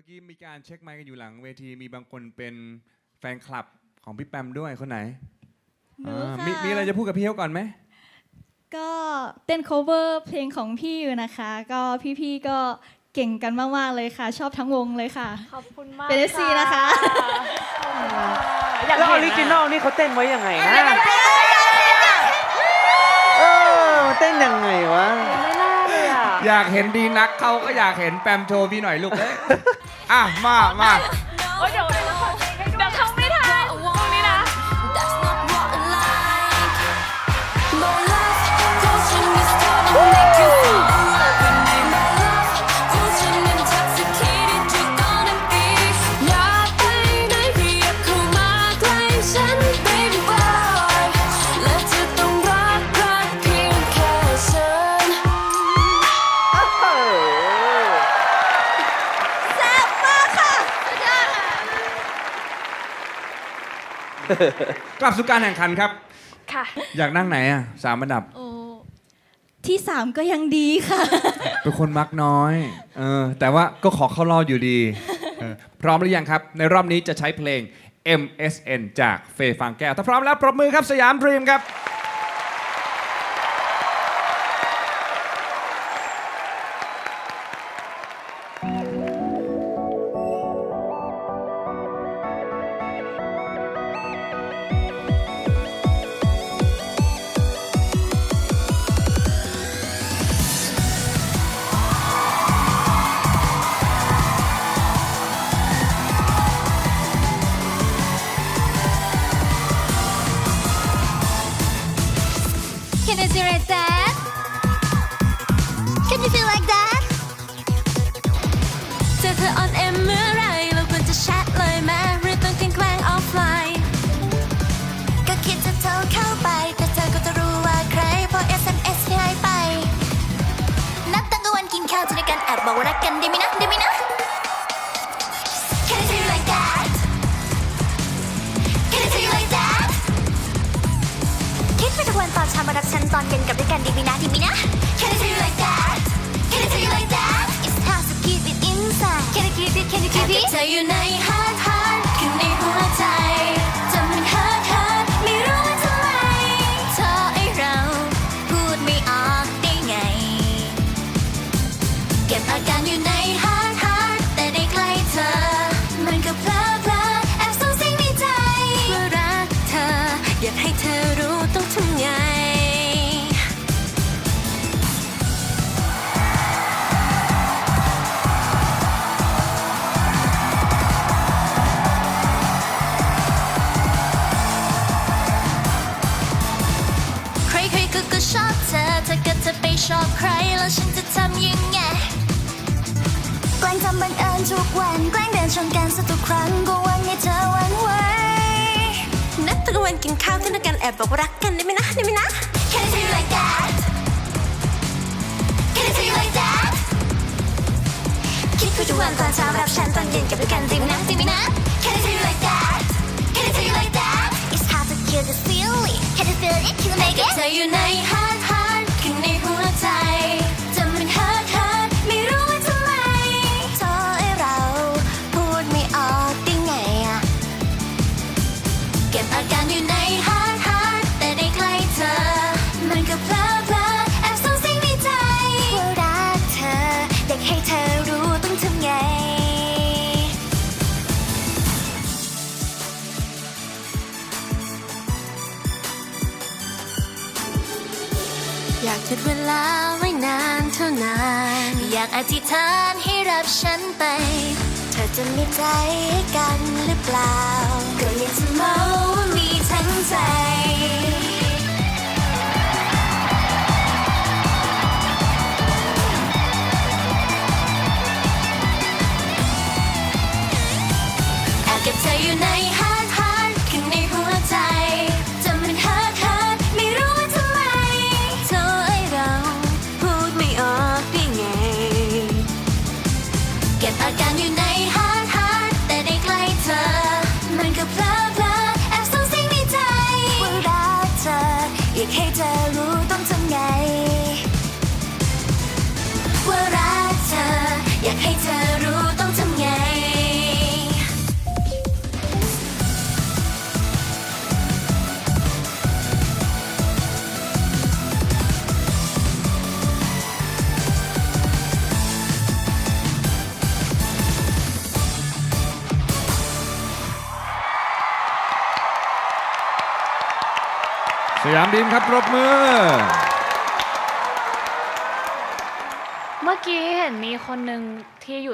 มื่อกี้มีการเช็คไมค์กันอยู่หลังเวทีมีบางคนเป็นแฟนคลับของพี่แปมด้วยคนไหนหนูอ่าค่ะมีมีอะไรจะพูดกับพี่เขาก่อนไหมก็เต้น cover เพลงของพี่อยู่นะคะ ก็พี่ๆก็เก่งกันมากๆเลยค่ะ ชอบทั้งวงเลยค่ะ ขอบคุณมากเป็น FC นะคะ ขอบคุณค่ะอยากแล้วอเห็อนริจินอลนี่เขาเต้นไว้ยังไงนะเออเต้นยังไงวะ ไม่น่าเลย อยากเห็นดีนักเขาก็อยากเห็นแปมโชว์พี่หน่อยลูกเอ้ยอะมามา กลับสู่การแข่งขันครับ ค่ะ อยากนั่งไหนอะสามอันดับ โอ้ ที่สามก็ยังดีค่ะ เป็นคนมักน้อย เออ แต่ว่าก็ขอเข้ารอบอยู่ดีเออพร้อมหรือยังครับ ในรอบนี้จะใช้เพลง MSN จากเฟย์ฟังแก้ว ถ้าพร้อมแล้วปรบมือครับสยามดรีมครับ Can you feel like that? Can you feel like that? เจอเธอออนเอ็มเมื่อไหรเราควรจะแชทเลยแม้หรือต้องทิ้งแกล้งออฟไลน์ ก็คิดจะโทรเข้าไป แต่เธอก็จะรู้ว่าใครเพราะ SMS ที่หายไป นัดตั้งแต่วันกินข้าวจะด้วยกันแอบบอกว่ารักกันได้ไหมนะได้ไหมนะ ตอนเย็นกลับด้วยกันดีไหมนะดีไหมนะ Can I tell you like that Can I tell you like that It's time to keep it inside Can I keep it Can you keep it เธออยู่ใน heart heart ง ชอบใครแล้วฉันจะทำยังไงแกล้งทำบังเอิญทุกวันแกล้งเดินชนกันสักทุกครั้งก็หวังให้เธอหวันไหวนัดตะวันกินข้าวที่ด้วยกันแอบบอกว่ารักกันได้ไหมนะได้ไหมนะ Can it feel like that Can it feel like that คิดคุยทุกวันตอนเช้ารับฉันตอนเย็นกับด้วยกันดีไหมนะดีไหมนะ Can it feel like that Can it feel like that It's hard to kill the feeling Can you feel it Can you make it เธออยู่ใน heart heart อยากหยุดเวลาไว้นานเท่านาน อยากอธิษฐานให้รับฉันไป เธอจะมีใจให้กันหรือเปล่า ก็ยากจะเมาว่ามีทั้งใจแอบเก็บเธออยู่ใน อยากให้เธอรู้ต้องทำไง ว่ารักเธอ อยากให้เธอ สยามดีมครับปรบมือ เมื่อกี้เห็นมีคนหนึ่งที่อยู่